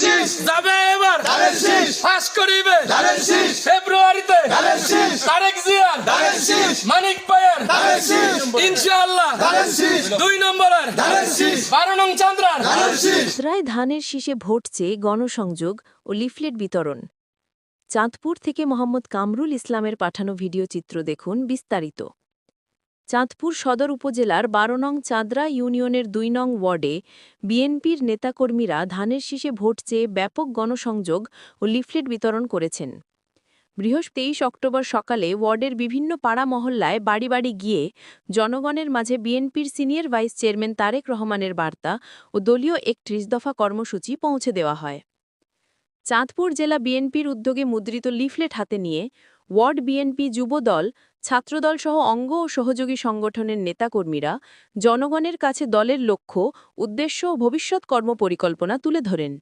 শীষ। যাবে এবার। ধানের শীষ। ফাঁস করিবে। ধানের শীষ। ফেব্রুয়ারিতে। ধানের শীষ। তারেক জিয়ার। ধানের শীষ। মানিক পায়ের। ধানের শীষ। ইনশাআল্লাহ। ধানের শীষ। দুই নম্বরের। ধানের শীষ। বারো নং চান্দ্রার ধানের শীষ। রায় ধানের শীষে ভোট চেয়ে গণসংযোগ ও লিফলেট বিতরণ। চাঁদপুর থেকে মোহাম্মদ কামরুল ইসলামের পাঠানো ভিডিও চিত্র দেখুন বিস্তারিত। চাঁদপুর সদর উপজেলার বারো নং চাঁদরা ইউনিয়নের দুই নং ওয়ার্ডে বিএনপির নেতাকর্মীরা ধানের শীষে ভোট চেয়ে ব্যাপক গণসংযোগ ও লিফলেট বিতরণ করেছেন। বৃহস্পতি তেইশ অক্টোবর সকালে ওয়ার্ডের বিভিন্ন পাড়া মহল্লায় বাড়ি বাড়ি গিয়ে জনগণের মাঝে বিএনপির সিনিয়র ভাইস চেয়ারম্যান তারেক রহমানের বার্তা ও দলীয় একত্রিশ দফা কর্মসূচি পৌঁছে দেওয়া হয়। চাঁদপুর জেলা বিএনপির উদ্যোগে মুদ্রিত লিফলেট হাতে নিয়ে ওয়ার্ড বিএনপি যুবদল ছাত্রদল সহ অঙ্গ ও সহযোগী সংগঠনের নেতাকর্মীরা জনগণের কাছে দলের লক্ষ্য, উদ্দেশ্য ও ভবিষ্যৎ কর্মপরিকল্পনা তুলে ধরেন।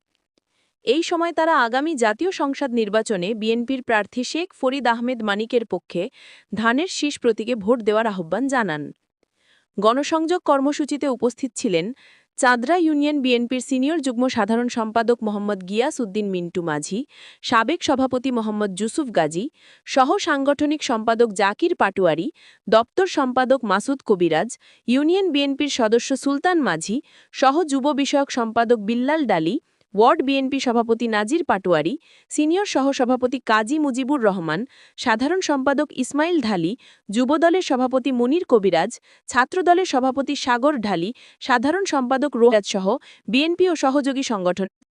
এই সময় তারা আগামী জাতীয় সংসদ নির্বাচনে বিএনপির প্রার্থী শেখ ফরিদ আহমেদ মানিকের পক্ষে ধানের শীষ প্রতীকে ভোট দেওয়ার আহ্বান জানান। গণসংযোগ কর্মসূচিতে উপস্থিত ছিলেন চাঁদরা ইউনিয়ন বিএনপির সিনিয়র যুগ্ম সাধারণ সম্পাদক মোহাম্মদ গিয়াস উদ্দিন মিন্টু মাঝি, সাবেক সভাপতি মোহাম্মদ যুসুফ গাজী, সহ সাংগঠনিক সম্পাদক জাকির পাটুয়ারি, দপ্তর সম্পাদক মাসুদ কবিরাজ, ইউনিয়ন বিএনপির সদস্য সুলতান মাঝি, সহ যুব বিষয়ক সম্পাদক বিল্লাল ডালি ওয়ার্ড বিএনপি সভাপতি নাজির পাটোয়ারি, সিনিয়র সহসভাপতি কাজী মুজিবুর রহমান, সাধারণ সম্পাদক ইসমাইল ঢালি, যুবদলের সভাপতি মনির কবিরাজ, ছাত্রদলের সভাপতি সাগর ঢালি, সাধারণ সম্পাদক রোহাজ সহ বিএনপি ও সহযোগী সংগঠন